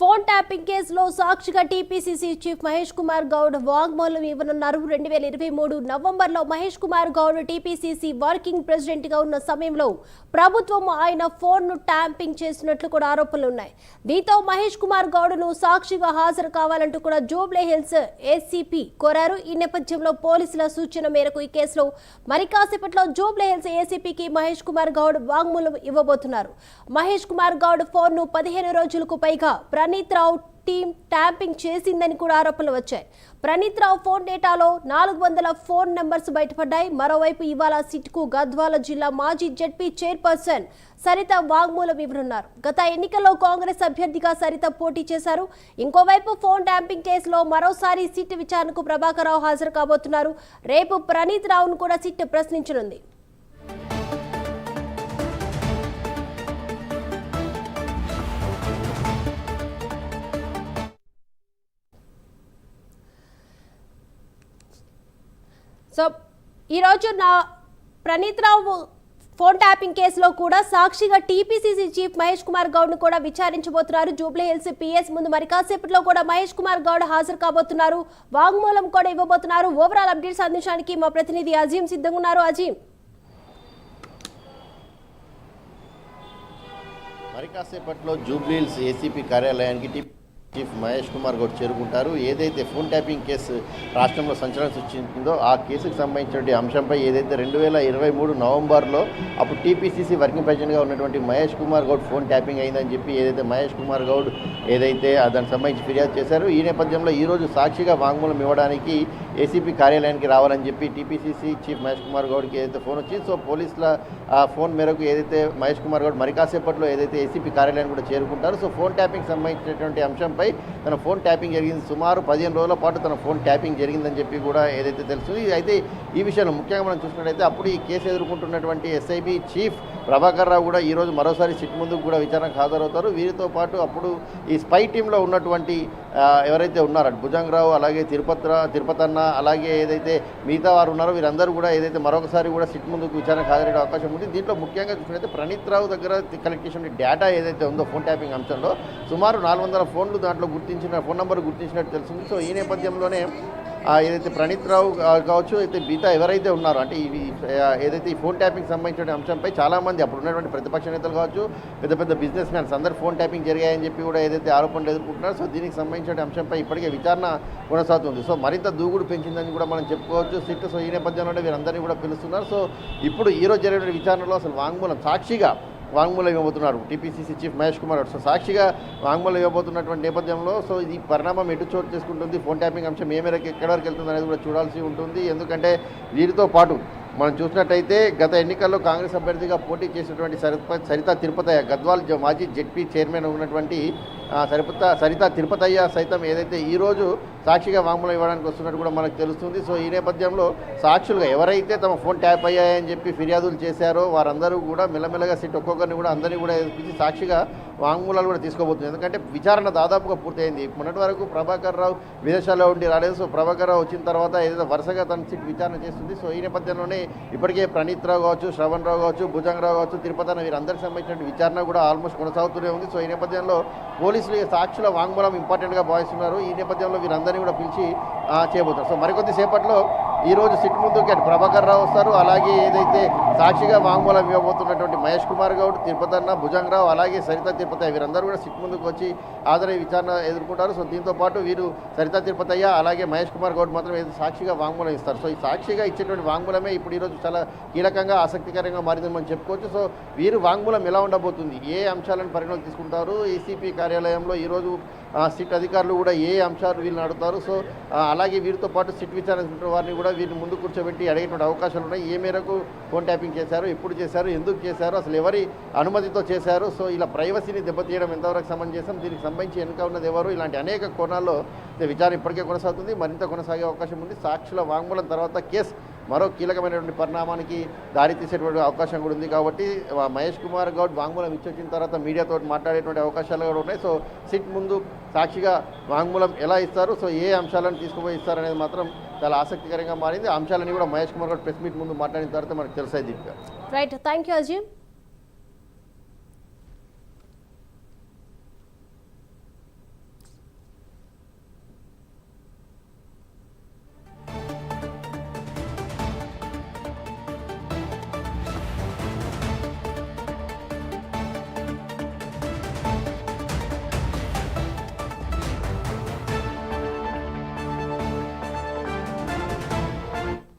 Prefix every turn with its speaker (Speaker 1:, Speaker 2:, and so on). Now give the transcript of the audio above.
Speaker 1: Phone tapping కేసులో సాక్షిగా TPCC chief Mahesh Kumar Goud వాంగ్మూలం ఇవ్వనున్నారు. రెండు వేల ఇరవై మూడు నవంబర్లో మహేష్ కుమార్ గౌడ్ టీపీసీసీ వర్కింగ్ ప్రెసిడెంట్గా ఉన్న సమయంలో ప్రభుత్వం ఆయన ఫోన్ను ట్యాంపింగ్ చేసినట్లు కూడా ఆరోపణలు ఉన్నాయి. దీంతో మహేష్ కుమార్ గౌడ్ను సాక్షిగా హాజరు కావాలంటూ కూడా జూబ్లీ హిల్స్ ఏసీపీ కోరారు. ఈ నేపథ్యంలో పోలీసుల సూచన మేరకు ఈ కేసులో మరి కాసేపట్లో జూబ్లీ హిల్స్ ఏసీపీకి మహేష్ కుమార్ గౌడ్ వాంగ్మూలం ఇవ్వబోతున్నారు. మహేష్ కుమార్ గౌడ్ ఫోన్ను పదిహేను రోజులకు పైగా ప్రణీత్ రావు టీం ట్యాంపింగ్ చేసిందని కూడా ఆరోపణలు వచ్చాయి. ప్రణీత్ రావు ఫోన్ డేటాలో నాలుగు వందల ఫోన్ నెంబర్స్ బయటపడ్డాయి. మరోవైపు ఇవాళ సిట్కు గద్వాల జిల్లా మాజీ జడ్పీ చైర్పర్సన్ సరిత వాగ్మూలం ఇవ్వనున్నారు గత ఎన్నికల్లో కాంగ్రెస్ అభ్యర్థిగా సరిత పోటీ చేశారు. ఇంకోవైపు ఫోన్ ట్యాంపింగ్ కేసులో మరోసారి సిట్ విచారణకు ప్రభాకర్ రావు హాజరు కాబోతున్నారు. రేపు ప్రణీత్ రావును కూడా సిట్ ప్రశ్నించనుంది. సో ఈరోజు నా ప్రణీత్ రావు ఫోన్ ట్యాపింగ్ కేసులో కూడా సాక్షిగా టీపీసీసీ చీఫ్ మహేష్ కుమార్ గౌడ్ను కూడా విచారించబోతున్నారు. జూబ్లీహిల్స్ పిఎస్ ముందు మరి కాసేపట్లో కూడా మహేష్ కుమార్ గౌడ్ హాజరు కాబోతున్నారు. వాంగ్మూలం కూడా ఇవ్వబోతున్నారు. ఓవరాల్ అప్డేట్స్ అందించడానికి మా ప్రతినిధి అజీం సిద్ధంగా ఉన్నారు. అజీం
Speaker 2: మరి కాసేపట్లో జూబ్లీహిల్స్ ఏసీపీ కార్యాలయానికి చీఫ్ మహేష్ కుమార్ గౌడ్ చేరుకుంటారు. ఏదైతే ఫోన్ ట్యాపింగ్ కేసు రాష్ట్రంలో సంచలనం సృష్టించిందో ఆ కేసుకు సంబంధించిన అంశంపై ఏదైతే రెండు వేల ఇరవై మూడు నవంబర్లో అప్పుడు టీపీసీసీ వర్కింగ్ ప్రెసిడెంట్గా ఉన్నటువంటి మహేష్ కుమార్ గౌడ్ ఫోన్ ట్యాపింగ్ అయిందని చెప్పి ఏదైతే మహేష్ కుమార్ గౌడ్ ఏదైతే దానికి సంబంధించి ఫిర్యాదు చేశారు ఈ నేపథ్యంలో ఈరోజు సాక్షిగా వాంగ్మూలం ఇవ్వడానికి ఏసీపీ కార్యాలయానికి రావాలని చెప్పి టీపీసీసీ చీఫ్ మహేష్ కుమార్ గౌడ్కి ఏదైతే ఫోన్ వచ్చింది సో పోలీసుల ఆ ఫోన్ మేరకు ఏదైతే మహేష్ కుమార్ గౌడ్ మరి కాసేపట్లో ఏదైతే ఏసీపీ కార్యాలయాన్ని కూడా చేరుకుంటారు సో ఫోన్ ట్యాపింగ్ సంబంధించినటువంటి అంశంపై తన ఫోన్ ట్యాపింగ్ జరిగింది. సుమారు పదిహేను రోజుల పాటు తన ఫోన్ ట్యాపింగ్ జరిగిందని చెప్పి కూడా ఏదైతే తెలుస్తుంది. అయితే ఈ విషయంలో ముఖ్యంగా మనం చూసినట్టయితే అప్పుడు ఈ కేసు ఎదుర్కొంటున్నటువంటి ఎస్ఐబి చీఫ్ ప్రభాకర్ రావు కూడా ఈరోజు మరోసారి సిట్ ముందుకు కూడా విచారణకు హాజరవుతారు. వీరితో పాటు అప్పుడు ఈ స్పై టీంలో ఉన్నటువంటి ఎవరైతే ఉన్నారో భుజంగరావు అలాగే తిరుపతి తిరుపతి అన్న అలాగే ఏదైతే మిగతా వారు ఉన్నారో వీరందరూ కూడా ఏదైతే మరొకసారి కూడా సిట్ ముందుకు విచారణకు హాజరయ్యే అవకాశం ఉంది. దీంట్లో ముఖ్యంగా చూసినట్లయితే ప్రణీత్ రావు దగ్గర కలెక్ట్ చేసిన డేటా ఏదైతే ఉందో ఫోన్ ట్యాపింగ్ అంశంలో సుమారు నాలుగు వందల ఫోన్లు దాంట్లో గుర్తించిన ఫోన్ నెంబర్ గుర్తించినట్టు తెలిసింది. సో ఈ నేపథ్యంలోనే ఏదైతే ప్రణీత్ రావు కావచ్చు అయితే మిగతా ఎవరైతే ఉన్నారో అంటే ఇవి ఏదైతే ఈ ఫోన్ ట్యాపింగ్ సంబంధించిన అంశంపై చాలామంది అప్పుడు ఉన్నటువంటి ప్రతిపక్ష నేతలు కావచ్చు పెద్ద పెద్ద బిజినెస్ మ్యాన్స్ అందరు ఫోన్ ట్యాపింగ్ జరిగాయని చెప్పి కూడా ఏదైతే ఆరోపణలు ఎదుర్కొంటున్నారో సో దీనికి సంబంధించిన అంశంపై ఇప్పటికే విచారణ కొనసాగుతుంది. సో మరింత దూకుడు పెంచిందని కూడా మనం చెప్పుకోవచ్చు. సిట్ సో ఈ నేపథ్యంలోనే వీరందరినీ కూడా పిలుస్తున్నారు. సో ఇప్పుడు ఈరోజు జరిగిన విచారణలో అసలు వాంగ్మూలం సాక్షిగా వాంగ్మూలం ఇవ్వబోతున్నారు. TPCC chief Mahesh Kumar so సాక్షిగా వాంగ్మూలం ఇవ్వబోతున్నటువంటి నేపథ్యంలో సో ఇది పరిణామం ఎటు చోటు చేసుకుంటుంది? ఫోన్ ట్యాపింగ్ అంశం ఏ మేరకు ఎక్కడ వరకు వెళ్తుంది అనేది కూడా చూడాల్సి ఉంటుంది. ఎందుకంటే వీరితో పాటు మనం చూసినట్టయితే గత ఎన్నికల్లో కాంగ్రెస్ అభ్యర్థిగా పోటీ చేసినటువంటి సరిత సరిత తిరుపతయ్య గద్వాల్ మాజీ జెడ్పీ చైర్మన్ ఉన్నటువంటి సరిపత సరిత తిరుపతయ్య సైతం ఏదైతే ఈరోజు సాక్షిగా వాంగ్మూలం ఇవ్వడానికి వస్తున్నట్టు కూడా మనకు తెలుస్తుంది. సో ఈ నేపథ్యంలో సాక్షులుగా ఎవరైతే తమ ఫోన్ ట్యాప్ అయ్యాయని చెప్పి ఫిర్యాదులు చేశారో వారందరూ కూడా మెల్లమెల్లగా సిట్ ఒక్కొక్కరిని కూడా అందరినీ కూడా పిలిచి సాక్షిగా వాంగ్మూలాలు కూడా తీసుకోబోతుంది ఎందుకంటే విచారణ దాదాపుగా పూర్తయింది. మొన్నటి వరకు ప్రభాకర్ రావు విదేశాల్లో ఉండి రాలేదు. సో ప్రభాకర్ రావు వచ్చిన తర్వాత ఏదైతే వరుసగా తన సీట్ విచారణ చేస్తుంది. సో ఈ నేపథ్యంలోనే ఇప్పటికే ప్రణీత్ రావు కావచ్చు శ్రవణ్ రావు కావచ్చు భుజంగరావు కావచ్చు తిరుపతి అన్న వీరందరికి సంబంధించిన విచారణ కూడా ఆల్మోస్ట్ కొనసాగుతూనే ఉంది. సో ఈ నేపథ్యంలో పోలీసులు సాక్షుల వాంగ్మూలం ఇంపార్టెంట్గా భావిస్తున్నారు. ఈ నేపథ్యంలో వీరందరినీ కూడా పిలిచి చేయబోతున్నారు. సో మరికొద్ది సేపట్లో ఈరోజు సిట్ ముందుకి అటు ప్రభాకర్ రావు వస్తారు. అలాగే ఏదైతే సాక్షిగా వాంగ్మూలం ఇవ్వబోతున్నటువంటి మహేష్ కుమార్ గౌడ్ తిరుపతన్న భుజంగరావు అలాగే సరిత తిరుపతయ్య వీరందరూ కూడా సిట్ ముందుకు వచ్చి హాజరై విచారణ ఎదుర్కొంటారు. సో దీంతో పాటు వీరు సరిత తిరుపతయ్య అలాగే మహేష్ కుమార్ గౌడ్ మాత్రం ఏదో సాక్షిగా వాంగ్మూలం ఇస్తారు. సో ఈ సాక్షిగా ఇచ్చేటువంటి వాంగ్మూలమే ఇప్పుడు ఈరోజు చాలా కీలకంగా ఆసక్తికరంగా మారిందని మనం చెప్పుకోవచ్చు. సో వీరు వాంగ్మూలం ఎలా ఉండబోతుంది? ఏ అంశాలను పరిగణలోకి తీసుకుంటారు? ఏసీపీ కార్యాలయంలో ఈరోజు సిట్ అధికారులు కూడా ఏ అంశాలు వీళ్ళని అడుగుతారు సో అలాగే వీరితో పాటు సిట్ విచారణ వారిని కూడా వీరిని ముందు కూర్చోబెట్టి అడిగేటువంటి అవకాశాలు ఉన్నాయి. ఏ మేరకు ఫోన్ ట్యాపింగ్ చేశారు? ఎప్పుడు చేశారు? ఎందుకు చేశారు? అసలు ఎవరి అనుమతితో చేశారు? సో ఇలా ప్రైవసీని దెబ్బతీయడం ఎంతవరకు సమంజసం దీనికి సంబంధించి వెనుక ఉన్నది ఎవరు? ఇలాంటి అనేక కోణాల్లో విచారణ ఇప్పటికే కొనసాగుతుంది. మరింత కొనసాగే అవకాశం ఉంది. సాక్షుల వాంగ్మూలం తర్వాత కేసు మరో కీలకమైనటువంటి పరిణామానికి దారితీసేటువంటి అవకాశం కూడా ఉంది కాబట్టి మహేష్ కుమార్ గౌడ్ వాంగ్మూలం ఇచ్చొచ్చిన తర్వాత మీడియాతో మాట్లాడేటువంటి అవకాశాలు కూడా ఉన్నాయి. సో సిట్ ముందు సాక్షిగా వాంగ్మూలం ఎలా ఇస్తారు? సో ఏ అంశాలను తీసుకుపోయి ఇస్తారనేది మాత్రం చాలా ఆసక్తికరంగా మారింది. అంశాలని కూడా మహేష్ కుమార్ గారు ప్రెస్ మీట్ ముందు మాట్లాడిన తర్వాత మనకు తెలుసాయి Deepika?
Speaker 1: Right thank you Azeem